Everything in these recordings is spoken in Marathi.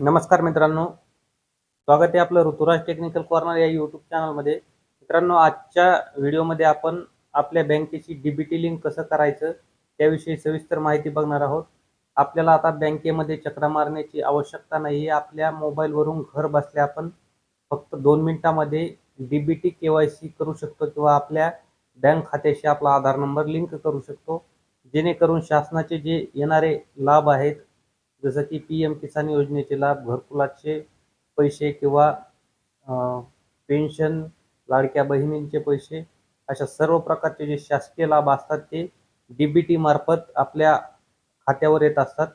नमस्कार मित्रांनो. स्वागत आहे आपलं ऋतुराज टेक्निकल कॉर्नर या यूट्यूब चॅनलमध्ये. मित्रांनो आजच्या व्हिडिओमध्ये आपण आपल्या बँकेची डीबीटी लिंक कसं करायचं त्याविषयी सविस्तर माहिती बघणार आहोत. आपल्याला आता बँकेमध्ये चक्रा मारण्याची आवश्यकता नाही आहे. आपल्या मोबाईलवरून घर बसल्या आपण फक्त दोन मिनिटामध्ये डीबीटी के वाय सी करू शकतो किंवा आपल्या बँक खात्याशी आपला आधार नंबर लिंक करू शकतो. जेणेकरून शासनाचे जे येणारे लाभ आहेत जसं की पी एम किसान योजनेचे लाभ घरकुलाचे पैसे किंवा पेन्शन लाडक्या बहिणींचे पैसे अशा सर्व प्रकारचे जे शासकीय लाभ असतात ते डी बी टी मार्फत आपल्या खात्यावर येत असतात.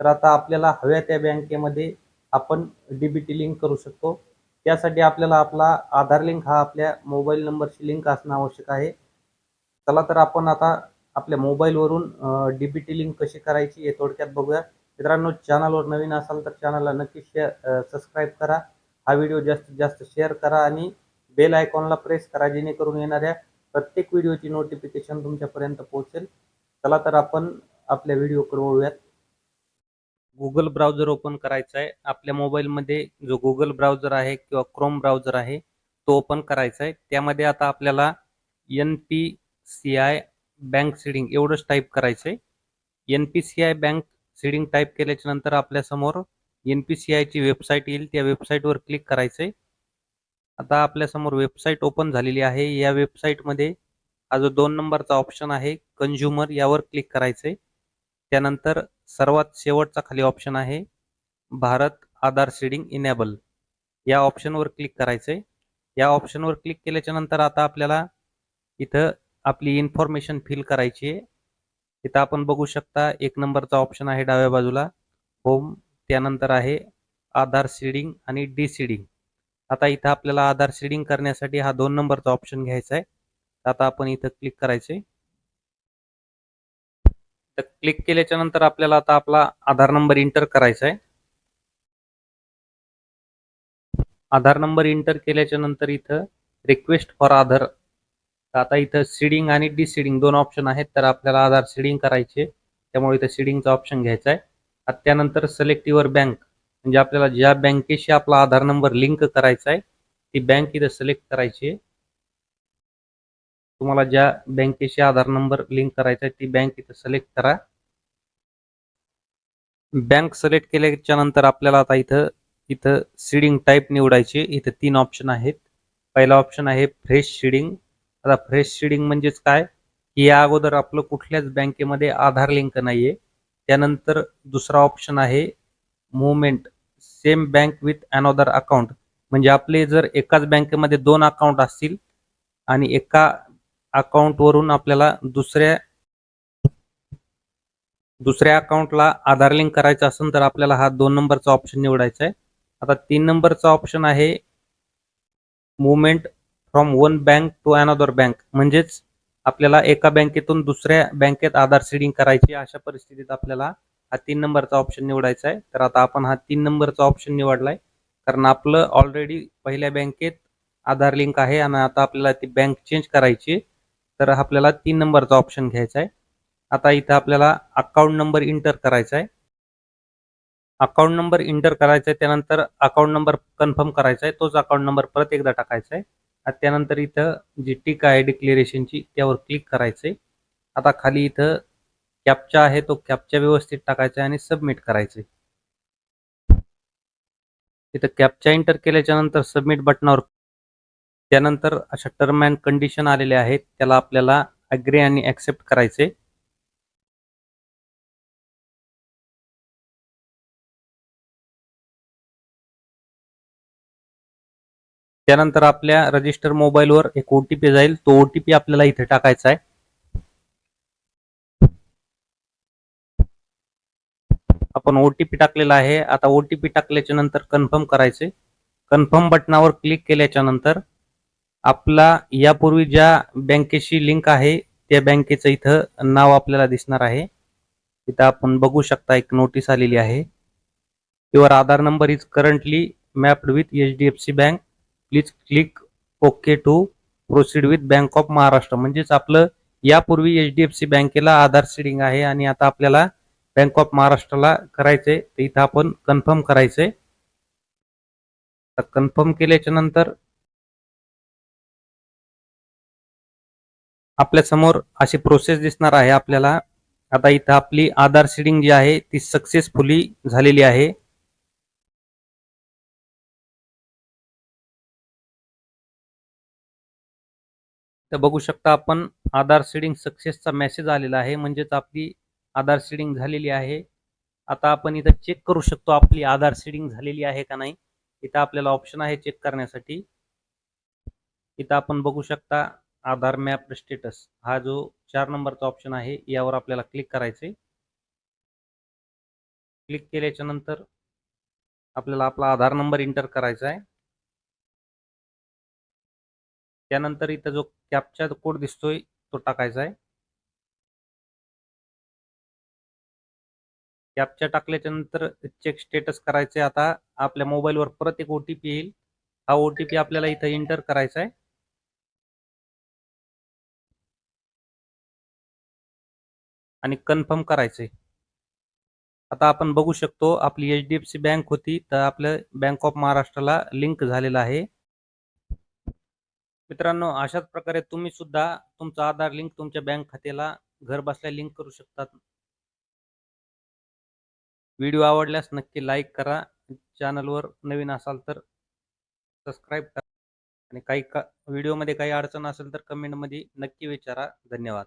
तर आता आपल्याला हव्या त्या बँकेमध्ये आपण डी बी टी लिंक करू शकतो. त्यासाठी आपल्याला आपला आधार लिंक हा आपल्या मोबाईल नंबरशी लिंक असणं आवश्यक आहे. चला तर आपण आता आपल्या मोबाईलवरून डी बी टी लिंक कशी करायची हे थोडक्यात बघूया. मित्रांनो चॅनलवर नवीन असाल तर चॅनलला नक्की शेअर सबस्क्राईब करा. हा व्हिडिओ जास्तीत जास्त शेअर करा आणि बेल आयकॉनला प्रेस करा जेणेकरून येणाऱ्या प्रत्येक व्हिडिओची नोटिफिकेशन तुमच्यापर्यंत पोहोचेल. चला तर आपण आपल्या व्हिडिओकडे वळूयात. गुगल ब्राउझर ओपन करायचा आहे. आपल्या मोबाईलमध्ये जो गुगल ब्राउझर आहे किंवा क्रोम ब्राउझर आहे तो ओपन करायचा आहे. त्यामध्ये आता आपल्याला N P C I bank seeding एवढंच टाईप करायचं आहे. N P C I bank seeding type केल्याच्यानंतर आपल्यासमोर एन पी सी आयची वेबसाईट येईल. त्या वेबसाईटवर क्लिक करायचं आहे आता आपल्यासमोर वेबसाईट ओपन झालेली आहे. या वेबसाईटमध्ये हा जो दोन नंबरचा ऑप्शन आहे कंझ्युमर यावर क्लिक करायचंय. त्यानंतर सर्वात शेवटचा खाली ऑप्शन आहे भारत आधार सीडिंग इनेबल या ऑप्शनवर क्लिक करायचं आहे या ऑप्शनवर क्लिक केल्याच्यानंतर आता आपल्याला इथं आपली इन्फॉर्मेशन फिल करायची आहे. इथं आपण बघू शकता एक नंबरचा ऑप्शन आहे डाव्या बाजूला. होम त्यानंतर आहे आधार सीडिंग आणि डी सीडिंग आता इथं आपल्याला आधार सीडिंग करण्यासाठी हा दोन नंबरचा ऑप्शन घ्यायचा आहे. आता आपण इथं क्लिक करायचे तर क्लिक केल्याच्यानंतर आपल्याला आता आपला आधार नंबर इंटर करायचा आहे. आधार नंबर इंटर केल्याच्यानंतर इथं रिक्वेस्ट फॉर आधार आता इथं सीडिंग आणि डिसिडिंग दोन ऑप्शन आहेत. तर आपल्याला आधार सीडिंग करायचे. त्यामुळे इथं सीडिंगचा ऑप्शन घ्यायचा आहे. आता त्यानंतर सिलेक्ट युअर बँक म्हणजे आपल्याला ज्या बँकेशी आपला आधार नंबर लिंक करायचा आहे ती बँक इथं सिलेक्ट करायची आहे. तुम्हाला ज्या बँकेशी आधार नंबर लिंक करायचा आहे ती बँक इथं सिलेक्ट करा. बँक सिलेक्ट केल्याच्यानंतर आपल्याला आता इथं इथं सीडिंग टाईप निवडायचे. इथं तीन ऑप्शन आहेत. पहिला ऑप्शन आहे फ्रेश सीडिंग आता फ्रेश सीडिंग म्हणजेच काय? की या अगोदर आपलं कुठल्याच बँकेमध्ये आधार लिंक नाहीये. त्यानंतर दुसरा ऑप्शन आहे movement same bank with another account म्हणजे आपले जर एकाच बँकेमध्ये दोन अकाउंट असतील आणि एका अकाउंटवरून आपल्याला दुसऱ्या दुसऱ्या अकाउंटला आधार लिंक करायचं असेल तर आपल्याला हा दोन नंबरचा ऑप्शन निवडायचा आहे. आता तीन नंबरचा ऑप्शन आहे movement from one bank to another bank म्हणजेच आपल्याला एका बँकेतून दुसऱ्या बँकेत आधार सीडिंग करायची अशा परिस्थितीत आपल्याला हा तीन नंबरचा ऑप्शन निवडायचा आहे. तर आता आपण हा तीन नंबरचा ऑप्शन निवडलाय. कारण आपलं ऑलरेडी पहिल्या बँकेत आधार लिंक आहे आणि आता आपल्याला ती बँक चेंज करायची तर आपल्याला तीन नंबरचा ऑप्शन घ्यायचा आहे. आता इथं आपल्याला अकाउंट नंबर इंटर करायचा आहे. अकाउंट नंबर इंटर करायचा आहे त्यानंतर अकाउंट नंबर कन्फर्म करायचा आहे. तोच अकाउंट नंबर परत एकदा टाकायचा आहे. आणि त्यानंतर इथं जी टीक आहे डिक्लेरेशनची त्यावर क्लिक करायचे आता खाली इथं कॅपचा आहे तो कॅपचा व्यवस्थित टाकायचा आणि सबमिट करायचे इथं कॅपचा एंटर केल्याच्यानंतर सबमिट बटनावर त्यानंतर अशा टर्म अँड कंडिशन आलेले आहेत त्याला आपल्याला अग्री आणि ऍक्सेप्ट करायचे त्यानंतर आपल्या रजिस्टर मोबाईलवर एक ओटीपी जाईल. तो ओटीपी आपल्याला इथे टाकायचा आहे. आपण ओटीपी टाकलेला आहे. आता ओटीपी टाकल्याच्या नंतर कन्फर्म करायचे. कन्फर्म बटनावर क्लिक केल्याच्यानंतर आपला यापूर्वी ज्या बँकेशी लिंक आहे त्या बँकेचं इथं नाव आपल्याला दिसणार आहे. इथं आपण बघू शकता एक नोटीस आलेली आहे. Your Aadhaar number is currently mapped with H D F C bank please click okay to proceed with bank of Maharashtra म्हणजेच आपलं यापूर्वी एच डी एफ सी बँकेला आधार सीडिंग आहे आणि आता आपल्याला बँक ऑफ महाराष्ट्राला करायचंय. तर इथं आपण कन्फर्म करायचंय. तर कन्फर्म केल्याच्यानंतर आपल्यासमोर अशी प्रोसेस दिसणार आहे आपल्याला. आता इथं आपली आधार सीडिंग जी आहे ती सक्सेसफुली झालेली आहे. तर बघू शकता आपण आधार सीडिंग सक्सेसचा मेसेज आलेला आहे. म्हणजेच आपली आधार सीडिंग झालेली आहे. आता आपण इथं चेक करू शकतो आपली आधार सीडिंग झालेली आहे का नाही. इथं आपल्याला ऑप्शन आहे चेक करण्यासाठी. इथं आपण बघू शकता आधार मॅप स्टेटस हा जो चार नंबरचा ऑप्शन आहे यावर आपल्याला क्लिक करायचे क्लिक केल्याच्यानंतर आपल्याला आपला आधार नंबर इंटर करायचा आहे त्यानंतर इथं जो कॅपचा कोड दिसतोय तो टाकायचा आहे. कॅपच्या टाकल्याच्या नंतर चेक स्टेटस करायचे आता. आपल्या मोबाईलवर परत एक ओ टी पी येईल. हा ओ टी पी आपल्याला इथं एंटर करायचा आहे. आणि कन्फर्म करायचे आता आपण बघू शकतो आपली H D F C bank होती. तर आपल्या बँक ऑफ महाराष्ट्राला लिंक झालेला आहे. मित्रांनो अशाच प्रकारे तुम्ही सुद्धा तुमचा आधार लिंक तुमच्या बँक खात्याला घर बसल्या लिंक करू शकतात. व्हिडिओ आवडल्यास नक्की लाईक करा. चॅनलवर नवीन असाल तर सबस्क्राईब करा. आणि काही का व्हिडिओमध्ये काही अडचण असेल तर कमेंटमध्ये नक्की विचारा. धन्यवाद.